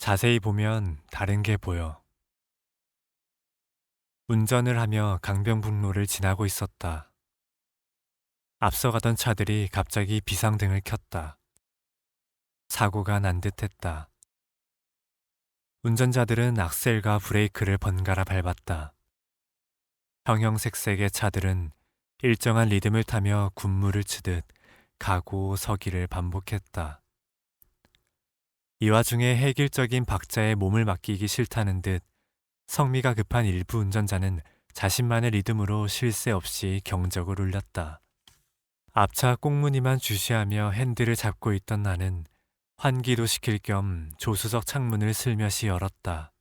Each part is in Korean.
자세히 보면 다른 게 보여. 운전을 하며 강변북로를 지나고 있었다. 앞서가던 차들이 갑자기 비상등을 켰다. 사고가 난 듯했다. 운전자들은 악셀과 브레이크를 번갈아 밟았다. 형형색색의 차들은 일정한 리듬을 타며 군무를 치듯 가고 서기를 반복했다. 이 와중에 획일적인 박자에 몸을 맡기기 싫다는 듯 성미가 급한 일부 운전자는 자신만의 리듬으로 쉴새 없이 경적을 울렸다. 앞차 꽁무니만 주시하며 핸들을 잡고 있던 나는 환기도 시킬 겸 조수석 창문을 슬며시 열었다.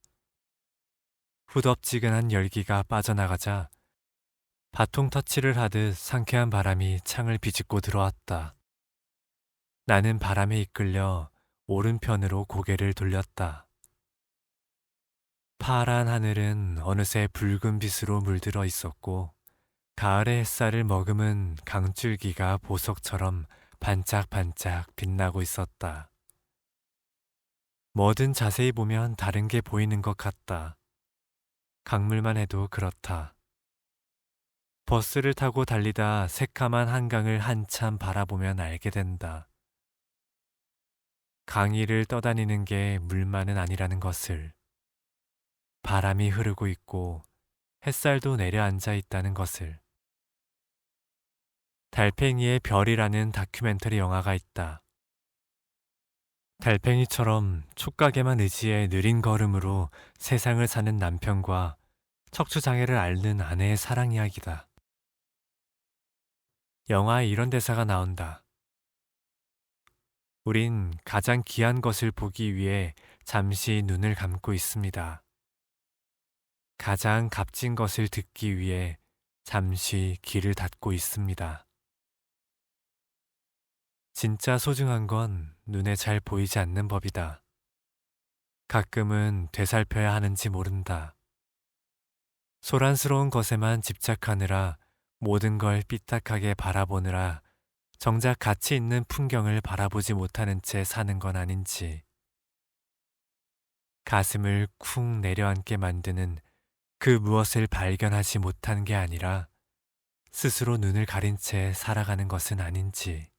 후덥지근한 열기가 빠져나가자 바통 터치를 하듯 상쾌한 바람이 창을 비집고 들어왔다. 나는 바람에 이끌려 오른편으로 고개를 돌렸다. 파란 하늘은 어느새 붉은 빛으로 물들어 있었고 가을의 햇살을 머금은 강줄기가 보석처럼 반짝반짝 빛나고 있었다. 뭐든 자세히 보면 다른 게 보이는 것 같다. 강물만 해도 그렇다. 버스를 타고 달리다 새카만 한강을 한참 바라보면 알게 된다. 강의를 떠다니는 게 물만은 아니라는 것을. 바람이 흐르고 있고 햇살도 내려앉아 있다는 것을. 달팽이의 별이라는 다큐멘터리 영화가 있다. 달팽이처럼 촉각에만 의지해 느린 걸음으로 세상을 사는 남편과 척추장애를 앓는 아내의 사랑 이야기다. 영화에 이런 대사가 나온다. 우린 가장 귀한 것을 보기 위해 잠시 눈을 감고 있습니다. 가장 값진 것을 듣기 위해 잠시 귀를 닫고 있습니다. 진짜 소중한 건 눈에 잘 보이지 않는 법이다. 가끔은 되살펴야 하는지 모른다. 소란스러운 것에만 집착하느라 모든 걸 삐딱하게 바라보느라 정작 가치 있는 풍경을 바라보지 못하는 채 사는 건 아닌지. 가슴을 쿵 내려앉게 만드는 그 무엇을 발견하지 못한 게 아니라 스스로 눈을 가린 채 살아가는 것은 아닌지.